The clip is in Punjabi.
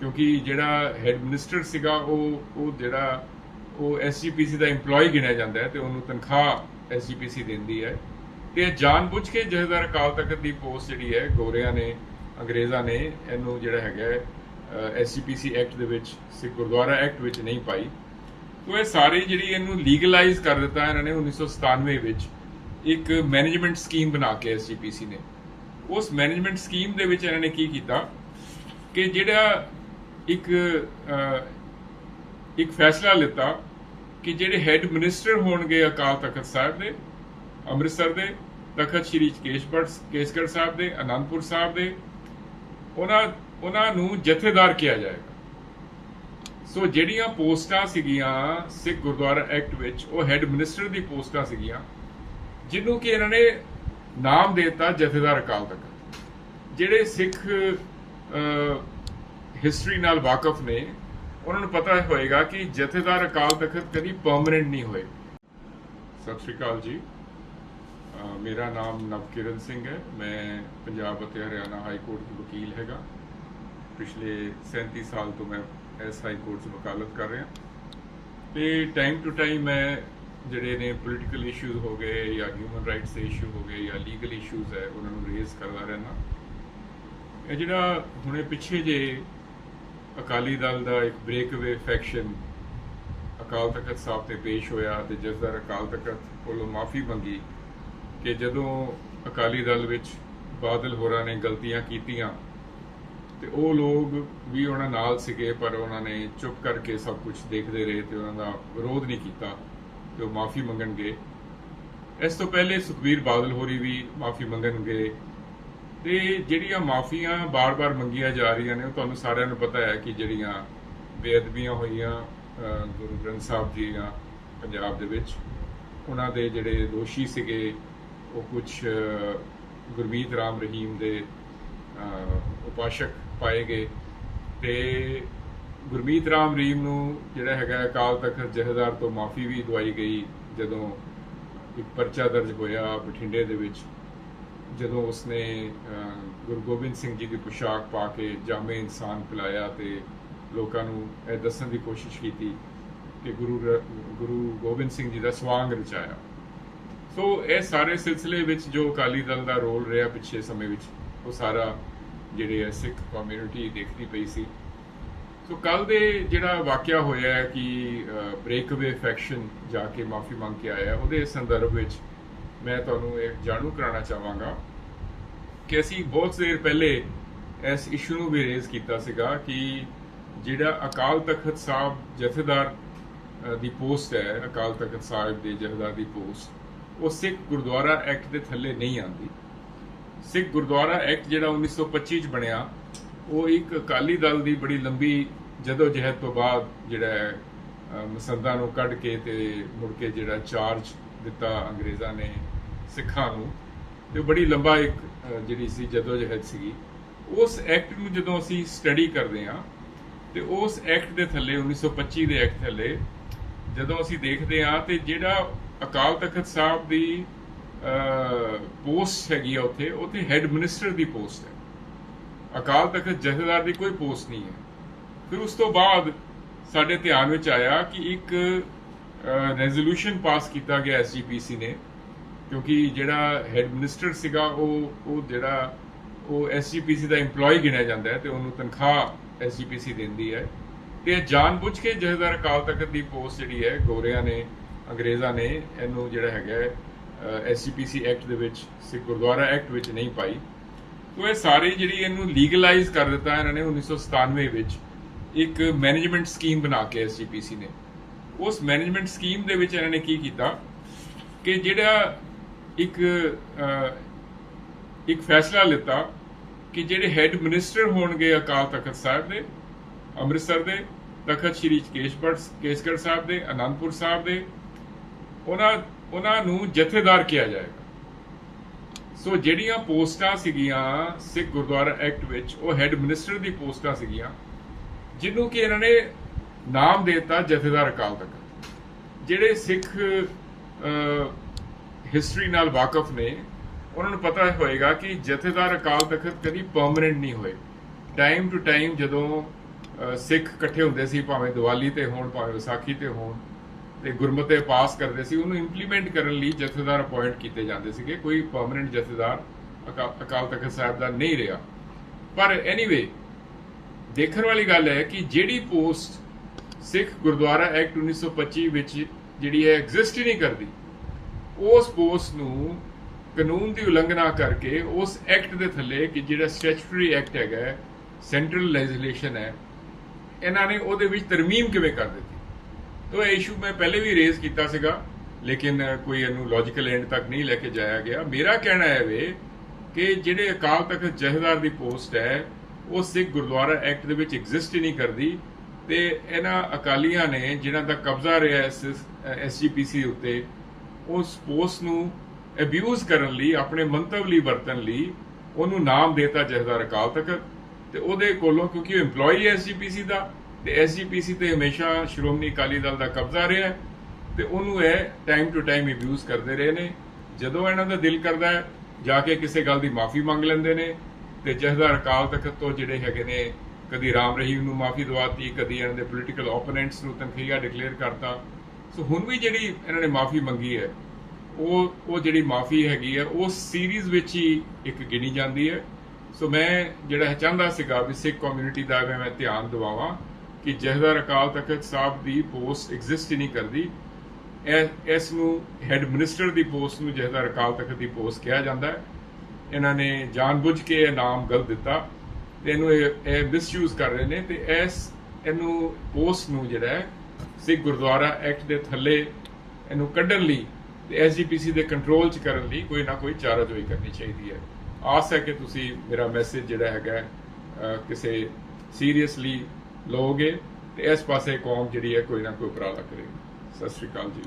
ਕਿਉਂਕਿ ਜਿਹੜਾ ਹੈਡ ਮਿਨਿਸਟਰ ਸੀਗਾ, ਉਹ ਉਹ ਜਿਹੜਾ, ਉਹ ਐਸਜੀਪੀਸੀ ਦਾ EMPLOYE ਗਿਣਿਆ ਜਾਂਦਾ ਹੈ ਤੇ ਉਹਨੂੰ ਤਨਖਾਹ ਐਸਜੀਪੀਸੀ ਦਿੰਦੀ ਹੈ। ਤੇ ਜਾਣਬੁੱਝ ਕੇ ਜਥੇਦਾਰ ਅਕਾਲ ਤਖਤ ਦੀ ਪੋਸਟ ਜਿਹੜੀ ਹੈ, ਗੋਰਿਆਂ ਨੇ, ਅੰਗਰੇਜ਼ਾਂ ਨੇ ਇਹਨੂੰ ਜਿਹੜਾ ਹੈਗਾ ਐਸਜੀਪੀਸੀ ਐਕਟ ਦੇ ਵਿੱਚ, ਸਿੱਖ ਗੁਰਦੁਆਰਾ ਐਕਟ ਵਿੱਚ ਨਹੀਂ ਪਾਈ। ਤੋ ਇਹ ਸਾਰੇ ਜਿਹੜੀ ਇਹਨੂੰ ਲੀਗਲਾਈਜ਼ ਕਰ ਦਿੱਤਾ ਇਹਨਾਂ ਨੇ 1997 ਵਿੱਚ, ਇੱਕ ਮੈਨੇਜਮੈਂਟ ਸਕੀਮ ਬਣਾ ਕੇ ਐਸਜੀਪੀਸੀ ਨੇ। ਉਸ ਮੈਨੇਜਮੈਂਟ ਸਕੀਮ ਦੇ ਵਿੱਚ ਇਹਨਾਂ ਨੇ ਕੀ ਕੀਤਾ? ਕਿ ਜਿਹੜਾ ਇੱਕ ਇੱਕ ਫੈਸਲਾ ਲਿੱਤਾ ਕਿ ਜਿਹੜੇ ਹੈੱਡ ਮਿਨਿਸਟਰ ਹੋਣਗੇ ਅਕਾਲ ਤਖਤ ਸਾਹਿਬ ਦੇ, ਅੰਮ੍ਰਿਤਸਰ ਦੇ, ਤਖਤ ਸ੍ਰੀ ਕੇਸ਼ਗੜ੍ਹ ਕੇਸਗੜ੍ਹ ਸਾਹਿਬ ਦੇ, ਅਨੰਦਪੁਰ ਸਾਹਿਬ ਦੇ, ਉਹਨਾਂ ਉਹਨਾਂ ਨੂੰ ਜਥੇਦਾਰ ਕਿਹਾ ਜਾਏਗਾ। ਸੋ ਜਿਹੜੀਆਂ ਪੋਸਟਾਂ ਸੀਗੀਆਂ ਸਿੱਖ ਗੁਰਦੁਆਰਾ ਐਕਟ ਵਿੱਚ, ਉਹ ਹੈੱਡ ਮਿਨਿਸਟਰ ਦੀ ਪੋਸਟਾਂ ਸੀਗੀਆਂ ਜਿਹਨੂੰ ਕਿ ਇਹਨਾਂ ਨੇ ਨਾਮ ਦੇ ਦਿੱਤਾ ਜਥੇਦਾਰ ਅਕਾਲ ਤਖਤ। ਜਿਹੜੇ ਸਿੱਖ ਹਿਸਟਰੀ ਨਾਲ ਵਾਕਫ ਨੇ, ਉਹਨਾਂ ਨੂੰ ਪਤਾ ਹੋਏਗਾ ਕਿ ਜਥੇਦਾਰ ਅਕਾਲ ਤਖਤ ਕਦੀ ਪਰਮਨੈਂਟ ਨਹੀਂ ਹੋਏ। ਸਤਿ ਸ਼੍ਰੀ ਅਕਾਲ ਜੀ। ਮੇਰਾ ਨਾਮ ਨਵਕਿਰਨ ਸਿੰਘ ਹੈ। ਮੈਂ ਪੰਜਾਬ ਅਤੇ ਹਰਿਆਣਾ ਹਾਈ ਕੋਰਟ ਦਾ ਵਕੀਲ ਹੈਗਾ। ਪਿਛਲੇ 37 ਸਾਲ ਤੋਂ ਮੈਂ ਇਸ ਹਾਈ ਕੋਰਟ 'ਚ ਵਕਾਲਤ ਕਰ ਰਿਹਾ। ਤੇ ਟਾਈਮ ਟੂ ਟਾਈਮ ਮੈਂ ਜਿਹੜੇ ਨੇ ਪੋਲੀਟੀਕਲ ਇਸ਼ੂਜ਼ ਹੋ ਗਏ ਜਾਂ ਹਿਊਮਨ ਰਾਈਟਸ ਦੇ ਇਸ਼ੂ ਹੋ ਗਏ ਜਾਂ ਲੀਗਲ ਇਸ਼ੂਜ਼ ਹੈ, ਉਹਨਾਂ ਨੂੰ ਰੇਜ਼ ਕਰਦਾ ਰਹਿਣਾ ਇਹ ਜਿਹੜਾ ਹੁਣੇ ਪਿੱਛੇ ਜੇ ਅਕਾਲੀ ਦਲ ਦਾ ਇੱਕ ਬ੍ਰੇਕਅਵੇ ਫੈਕਸ਼ਨ ਅਕਾਲ ਤਖਤ ਸਾਹਿਬ ਤੇ ਪੇਸ਼ ਹੋਇਆ ਤੇ ਜਸਦਰ ਅਕਾਲ ਤਖਤ ਕੋਲੋਂ ਮਾਫੀ ਮੰਗੀ ਕਿ ਜਦੋਂ ਅਕਾਲੀ ਦਲ ਵਿੱਚ ਬਾਦਲ ਹੋਰਾਂ ਨੇ ਗਲਤੀਆਂ ਕੀਤੀਆਂ ਤੇ ਉਹ ਲੋਕ ਵੀ ਉਹਨਾਂ ਨਾਲ ਸੀਗੇ, ਪਰ ਉਹਨਾਂ ਨੇ ਚੁੱਪ ਕਰਕੇ ਸਭ ਕੁਝ ਦੇਖਦੇ ਰਹੇ ਤੇ ਉਹਨਾਂ ਦਾ ਵਿਰੋਧ ਨਹੀਂ ਕੀਤਾ ਤੇ ਉਹ ਮਾਫੀ ਮੰਗਣਗੇ। ਇਸ ਤੋਂ ਪਹਿਲੇ ਸੁਖਬੀਰ ਬਾਦਲ ਹੋਰੀ ਵੀ ਮਾਫੀ ਮੰਗਣਗੇ। ਤੇ ਜਿਹੜੀਆਂ ਮਾਫੀਆਂ ਬਾਰ-ਬਾਰ ਮੰਗੀਆਂ ਜਾ ਰਹੀਆਂ ਨੇ, ਉਹ ਤੁਹਾਨੂੰ ਸਾਰਿਆਂ ਨੂੰ ਪਤਾ ਹੈ ਕਿ ਜਿਹੜੀਆਂ ਬੇਅਦਬੀਆਂ ਹੋਈਆਂ ਗੁਰੂ ਗ੍ਰੰਥ ਸਾਹਿਬ ਜੀ ਦੀਆਂ ਪੰਜਾਬ ਦੇ ਵਿੱਚ, ਉਹਨਾਂ ਦੇ ਜਿਹੜੇ ਦੋਸ਼ੀ ਸੀਗੇ, ਉਹ ਕੁਝ ਗੁਰਮੀਤ ਰਾਮ ਰਹੀਮ ਦੇ ਉਪਾਸ਼ਕ ਪਾਏ ਗਏ। ਤੇ ਗੁਰਮੀਤ ਰਾਮ ਰਹੀਮ ਨੂੰ ਜਿਹੜਾ ਹੈਗਾ ਅਕਾਲ ਤਖਤ ਜਹੇਦਾਰ ਤੋਂ ਮਾਫੀ ਵੀ ਦਵਾਈ ਗਈ, ਜਦੋਂ ਇੱਕ ਪਰਚਾ ਦਰਜ ਹੋਇਆ ਬਠਿੰਡੇ ਦੇ ਵਿੱਚ। ਜਦੋਂ ਉਸਨੇ ਗੁਰੂ ਗੋਬਿੰਦ ਸਿੰਘ ਜੀ ਦੀ ਪੁਸ਼ਾਕ ਪਾ ਕੇ ਜਾਮੇ ਇਨਸਾਨ ਪਿਲਾਇਆ ਤੇ ਲੋਕਾਂ ਨੂੰ ਇਹ ਦੱਸਣ ਦੀ ਕੋਸ਼ਿਸ਼ ਕੀਤੀ ਕਿ ਗੁਰੂ ਗੁਰੂ ਗੋਬਿੰਦ ਸਿੰਘ ਜੀ ਦਾ ਸਵਾਂਗ ਰਚਾਇਆ। ਸੋ ਇਹ ਸਾਰੇ ਸਿਲਸਿਲੇ ਵਿੱਚ ਜੋ ਅਕਾਲੀ ਦਲ ਦਾ ਰੋਲ ਰਿਹਾ ਪਿਛਲੇ ਸਮੇਂ ਵਿੱਚ ਉਹ ਸਾਰਾ ਜਿਹੜੇ ਹੈ ਸਿੱਖ ਕਮਿਊਨਿਟੀ ਦੇਖਦੀ ਪਈ ਸੀ। ਸੋ ਕੱਲ ਦੇ ਜਿਹੜਾ ਵਾਕਿਆ ਹੋਇਆ ਕਿ ਬ੍ਰੇਕਅਵੇ ਫੈਕਸ਼ਨ ਜਾ ਕੇ ਮਾਫੀ ਮੰਗ ਕੇ ਆਇਆ ਹੈ, ਉਹਦੇ ਸੰਦਰਭ ਵਿੱਚ ਮੈਂ ਤੁਹਾਨੂੰ ਇੱਕ ਜਾਣੂ ਕਰਾਉਣਾ ਚਾਹਾਂਗਾ ਕਿ ਅਸੀਂ ਬਹੁਤ ਦੇਰ ਪਹਿਲੇ ਇਸ ਇਸ਼ੂ ਨੂੰ ਵੀ ਰੇਜ਼ ਕੀਤਾ ਸੀਗਾ ਕਿ ਜਿਹੜਾ ਅਕਾਲ ਤਖਤ ਸਾਹਿਬ ਜਥੇਦਾਰ ਦੀ ਪੋਸਟ ਹੈ ਅਕਾਲ ਤਖਤ ਸਾਹਿਬ ਦੇ ਜਥੇਦਾਰ ਦੀ ਪੋਸਟ ਉਹ ਸਿੱਖ ਗੁਰਦੁਆਰਾ ਐਕਟ ਦੇ ਥੱਲੇ ਨਹੀਂ ਆਉਂਦੀ। ਸਿੱਖ ਗੁਰਦੁਆਰਾ ਐਕਟ ਜਿਹੜਾ 1925 ਚ ਬਣਿਆ ਉਹ ਇੱਕ ਅਕਾਲੀ ਦਲ ਦੀ ਬੜੀ ਲੰਬੀ ਜਦੋ ਜਹਿਦ ਤੋਂ ਬਾਅਦ ਜਿਹੜਾ ਹੈ, ਮਸੰਦਾਂ ਨੂੰ ਕੱਢ ਕੇ ਤੇ ਮੁੜ ਕੇ ਜਿਹੜਾ ਚਾਰਜ ਦਿੱਤਾ ਅੰਗਰੇਜ਼ਾਂ ਨੇ ਸਿੱਖਾਂ ਨੂੰ। ਤੇ ਬੜੀ ਲੰਬਾ ਇੱਕ ਜਿਹੜੀ ਸੀ ਜਦੋ ਸੀਗੀ। ਉਸ ਐਕਟ ਨੂੰ ਜਦੋਂ ਅਸੀਂ ਸਟੱਡੀ ਕਰਦੇ ਹਾਂ, ਤੇ ਉਸ ਐਕਟ ਦੇ ਥੱਲੇ 1925 ਦੇ ਐਕਟ ਥੱਲੇ, ਜਦੋਂ ਅਸੀਂ ਦੇਖਦੇ ਹਾਂ, ਤੇ ਜਿਹੜਾ ਅਕਾਲ ਤਖਤ ਸਾਹਿਬ ਦੀ ਪੋਸਟ ਹੈਗੀ ਆ ਉੱਥੇ ਉੱਥੇ ਹੈੱਡ ਮਿਨਿਸਟਰ ਦੀ ਪੋਸਟ ਹੈ। ਅਕਾਲ ਤਖਤ ਜਥੇਦਾਰ ਦੀ ਕੋਈ ਪੋਸਟ ਨਹੀਂ ਹੈ। ਫਿਰ ਉਸ ਤੋਂ ਬਾਅਦ ਸਾਡੇ ਧਿਆਨ ਵਿੱਚ ਆਇਆ ਕਿ ਇੱਕ ਰੈਜ਼ੋਲੂਸ਼ਨ ਪਾਸ ਕੀਤਾ ਗਿਆ ਐਸਜੀਪੀਸੀ ਨੇ, ਕਿਉਂਕਿ ਜਿਹੜਾ ਹੈੱਡ ਮਿਨਿਸਟਰ ਸੀਗਾ, ਉਹ ਉਹ ਜਿਹੜਾ, ਉਹ ਐਸਜੀਪੀਸੀ ਦਾ EMPLOYE ਗਿਣਿਆ ਜਾਂਦਾ ਹੈ ਤੇ ਉਹਨੂੰ ਤਨਖਾਹ ਐਸਜੀਪੀਸੀ ਦਿੰਦੀ ਹੈ। ਤੇ ਜਾਣਬੁੱਝ ਕੇ ਜਥੇਦਾਰ ਅਕਾਲ ਤਖਤ ਦੀ ਪੋਸਟ ਜਿਹੜੀ ਹੈ, ਗੋਰਿਆਂ ਨੇ, ਅੰਗਰੇਜ਼ਾਂ ਨੇ ਇਹਨੂੰ ਜਿਹੜਾ ਹੈਗਾ ਐਸਜੀਪੀਸੀ ਐਕਟ ਦੇ ਵਿੱਚ, ਸਿੱਖ ਗੁਰਦੁਆਰਾ ਐਕਟ ਵਿੱਚ ਨਹੀਂ ਪਾਈ। ਤੋ ਇਹ ਸਾਰੇ ਜਿਹੜੀ ਇਹਨੂੰ ਲੀਗਲਾਈਜ਼ ਕਰ ਦਿੱਤਾ ਇਹਨਾਂ ਨੇ 1997 ਵਿੱਚ, ਇੱਕ ਮੈਨੇਜਮੈਂਟ ਸਕੀਮ ਬਣਾ ਕੇ ਐਸਜੀਪੀਸੀ ਨੇ। ਉਸ ਮੈਨੇਜਮੈਂਟ ਸਕੀਮ ਦੇ ਵਿੱਚ ਇਹਨਾਂ ਨੇ ਕੀ ਕੀਤਾ ਕਿ ਜਿਹੜਾ ਇੱਕ ਇੱਕ ਫੈਸਲਾ ਲਿੱਤਾ ਕਿ ਜਿਹੜੇ ਹੈੱਡ ਮਿਨਿਸਟਰ ਹੋਣਗੇ ਅਕਾਲ ਤਖਤ ਸਾਹਿਬ ਦੇ, ਅੰਮ੍ਰਿਤਸਰ ਦੇ, ਤਖਤ ਸ੍ਰੀ ਕੇਸ਼ਗੜ੍ਹ ਕੇਸਗੜ੍ਹ ਸਾਹਿਬ ਦੇ, ਅਨੰਦਪੁਰ ਸਾਹਿਬ ਦੇ, ਉਹਨਾਂ ਉਹਨਾਂ ਨੂੰ ਜਥੇਦਾਰ ਕਿਹਾ ਜਾਏਗਾ। ਸੋ ਜਿਹੜੀਆਂ ਪੋਸਟਾਂ ਸੀਗੀਆਂ ਸਿੱਖ ਗੁਰਦੁਆਰਾ ਐਕਟ ਵਿੱਚ, ਉਹ ਹੈੱਡ ਮਿਨਿਸਟਰ ਦੀ ਪੋਸਟਾਂ ਸੀਗੀਆਂ ਜਿਹਨੂੰ ਕਿ ਇਹਨਾਂ ਨੇ ਨਾਮ ਦੇ ਦਿੱਤਾ ਜਥੇਦਾਰ ਅਕਾਲ ਤਖਤ। ਜਿਹੜੇ ਸਿੱਖ ਹਿਸਟਰੀ ਨਾਲ ਵਾਕਿਫ ਨੇ, ਉਹਨਾਂ ਨੂੰ ਪਤਾ ਹੋਏਗਾ ਕਿ ਜਥੇਦਾਰ ਅਕਾਲ ਤਖਤ ਕਦੀ ਪਰਮਨੈਂਟ ਨਹੀਂ ਹੋਏ। ਟਾਈਮ ਟੂ ਟਾਈਮ ਜਦੋਂ ਸਿੱਖ ਇਕੱਠੇ ਹੁੰਦੇ ਸੀ, ਭਾਵੇਂ ਦੀਵਾਲੀ ਤੇ ਹੋਣ, ਭਾਵੇਂ ਵਿਸਾਖੀ ਤੇ ਹੋਣ, ਤੇ ਗੁਰਮਤੇ ਪਾਸ ਕਰਦੇ ਸੀ, ਉਹਨੂੰ ਇੰਪਲੀਮੈਂਟ ਕਰਨ ਲਈ ਜਥੇਦਾਰ ਅਪਾਇੰਟ ਕੀਤੇ ਜਾਂਦੇ ਸੀਗੇ। ਕੋਈ ਪਰਮਨੈਂਟ ਜਥੇਦਾਰ ਅਕਾਲ ਤਖਤ ਸਾਹਿਬ ਦਾ ਨਹੀਂ ਰਿਹਾ। ਪਰ ਐਨੀਵੇ ਦੇਖਣ ਵਾਲੀ ਗੱਲ ਹੈ ਕਿ ਜਿਹੜੀ ਪੋਸਟ ਸਿੱਖ ਗੁਰਦੁਆਰਾ ਐਕਟ 1925 ਵਿੱਚ ਜਿਹੜੀ ਹੈ ਐਗਜ਼ਿਸਟ ਹੀ ਨਹੀਂ ਕਰਦੀ। ਉਸ ਪੋਸਟ ਨੂੰ ਕਾਨੂੰਨ ਦੀ ਉਲੰਘਣਾ ਕਰਕੇ ਉਸ ਐਕਟ ਦੇ ਥੱਲੇ ਕਿ ਜਿਹੜਾ ਸਟੈਚੂਟਰੀ ਐਕਟ ਹੈਗਾ ਸੈਂਟਰਲ ਲੈਜਿਸਲੇਸ਼ਨ ਹੈ, ਇਹਨਾਂ ਨੇ ਉਹਦੇ ਵਿੱਚ ਤਰਮੀਮ ਕਿਵੇਂ ਕਰ ਦਿੱਤੀ? ਤੋ ਇਹ ਇਸ਼ੂ ਮੈਂ ਪਹਿਲੇ ਵੀ ਰੇਜ਼ ਕੀਤਾ ਸੀਗਾ, ਲੇਕਿਨ ਕੋਈ ਇਹਨੂੰ ਲੌਜੀਕਲ ਐਂਡ ਤੱਕ ਨਹੀਂ ਲੈ ਕੇ ਜਾਇਆ ਗਿਆ। ਮੇਰਾ ਕਹਿਣਾ ਹੈ ਵੇ ਕਿ ਜਿਹੜੇ ਅਕਾਲ ਤਖਤ ਜਥੇਦਾਰ ਦੀ ਪੋਸਟ ਹੈ, ਉਹ ਸਿੱਖ ਗੁਰਦੁਆਰਾ ਐਕਟ ਦੇ ਵਿੱਚ ਐਗਜ਼ਿਸਟ ਹੀ ਨਹੀਂ ਕਰਦੀ। ਤੇ ਇਹਨਾਂ ਅਕਾਲੀਆਂ ਨੇ ਜਿਨ੍ਹਾਂ ਦਾ ਕਬਜ਼ਾ ਰਿਹਾ ਇਸ ਐਸਜੀਪੀਸੀ ਉੱਤੇ, ਉਸ ਪੋਸਟ ਨੂੰ ਅਬਿਊਜ਼ ਕਰਨ ਲਈ, ਆਪਣੇ ਮੰਤਵ ਲਈ ਵਰਤਣ ਲਈ ਉਹਨੂੰ ਨਾਮ ਦੇਤਾ ਜਥੇਦਾਰ ਅਕਾਲ ਤਖਤ ਤੇ ਉਹਦੇ ਕੋਲੋਂ ਕਿਉਂਕਿ ਉਹ EMPLOYEE ਐਸਜੀਪੀਸੀ ਦਾ ਤੇ ਐਸਜੀਪੀਸੀ ਤੇ ਹਮੇਸ਼ਾ ਸ਼੍ਰੋਮਣੀ ਅਕਾਲੀ ਦਲ ਦਾ ਕਬਜ਼ਾ ਰਿਹਾ ਤੇ ਉਹਨੂੰ ਇਹ ਟਾਈਮ ਟੂ ਟਾਈਮ ਅਬਿਊਜ਼ ਕਰਦੇ ਰਹੇ ਨੇ। ਜਦੋਂ ਇਹਨਾਂ ਦਾ ਦਿਲ ਕਰਦਾ ਹੈ, ਜਾ ਕੇ ਕਿਸੇ ਗੱਲ ਦੀ ਮਾਫੀ ਮੰਗ ਲੈਂਦੇ ਨੇ ਤੇ ਜਥੇਦਾਰ ਅਕਾਲ ਤਖਤ ਤੋਂ ਜਿਹੜੇ ਹੈਗੇ ਨੇ ਕਦੀ ਰਾਮ ਰਹੀਮ ਨੂੰ ਮਾਫੀ ਦਵਾਤੀ, ਕਦੀ ਇਹਨਾਂ ਦੇ ਪੋਲੀਟੀਕਲ ਓਪੋਨੈਂਟਸ ਨੂੰ ਤਨਖੀਹਾ ਡਿਕਲੇਅਰ ਕਰਤਾ। ਸੋ ਹੁਣ ਵੀ ਜਿਹੜੀ ਇਹਨਾਂ ਨੇ ਮਾਫੀ ਮੰਗੀ ਹੈ, ਉਹ ਉਹ ਜਿਹੜੀ ਮਾਫੀ ਹੈਗੀ ਹੈ, ਉਹ ਸੀਰੀਜ਼ ਵਿੱਚ ਹੀ ਇੱਕ ਗਿਣੀ ਜਾਂਦੀ ਹੈ। ਸੋ ਮੈਂ ਜਿਹੜਾ ਚਾਹੁੰਦਾ ਸੀਗਾ ਵੀ ਸਿੱਖ ਕਮਿਊਨਿਟੀ ਦਾ ਮੈਂ ਧਿਆਨ ਦਿਵਾਵਾਂ ਕਿ ਜਥੇਦਾਰ ਅਕਾਲ ਤਖਤ ਸਾਹਿਬ ਦੀ ਪੋਸਟ ਐਗਜ਼ਿਸਟ ਹੀ ਨਹੀਂ ਕਰਦੀ। ਇਸ ਨੂੰ ਹੈਡ ਮਿਨਿਸਟਰ ਦੀ ਪੋਸਟ ਨੂੰ ਜਥੇਦਾਰ ਅਕਾਲ ਤਖਤ ਦੀ ਪੋਸਟ ਕਿਹਾ ਜਾਂਦਾ ਹੈ। ਇਹਨਾਂ ਨੇ ਜਾਣਬੁੱਝ ਕੇ ਇਹ ਨਾਮ ਗਲਤ ਦਿੱਤਾ। ਤੇ ਇਹਨੂੰ ਇਹ ਮਿਸਯੂਜ਼ ਕਰ ਰਹੇ ਨੇ ਤੇ ਇਸ ਇਹਨੂੰ ਪੋਸਟ ਨੂੰ ਜਿਹੜਾ ਹੈ, ਸਿੱਖ ਗੁਰਦੁਆਰਾ ਐਕਟ ਦੇ ਥੱਲੇ ਇਹਨੂੰ ਕੱਢਣ ਲਈ ਤੇ ਐਸਜੀਪੀਸੀ ਦੇ ਕੰਟਰੋਲ ਚ ਕਰਨ ਲਈ ਕੋਈ ਨਾ ਕੋਈ ਚਾਰਾਜੋਈ ਕਰਨੀ ਚਾਹੀਦੀ ਹੈ। ਆਸ ਹੈ ਕਿ ਤੁਸੀਂ ਮੇਰਾ ਮੈਸੇਜ ਜਿਹੜਾ ਹੈਗਾ ਕਿਸੇ ਸੀਰੀਅਸਲੀ ਲਓਗੇ ਤੇ ਇਸ ਪਾਸੇ ਕੌਮ ਜਿਹੜੀ ਹੈ ਕੋਈ ਨਾ ਕੋਈ ਉਪਰਾਲਾ ਕਰੇਗੀ। ਸਤਿ ਸ਼੍ਰੀ ਅਕਾਲ ਜੀ।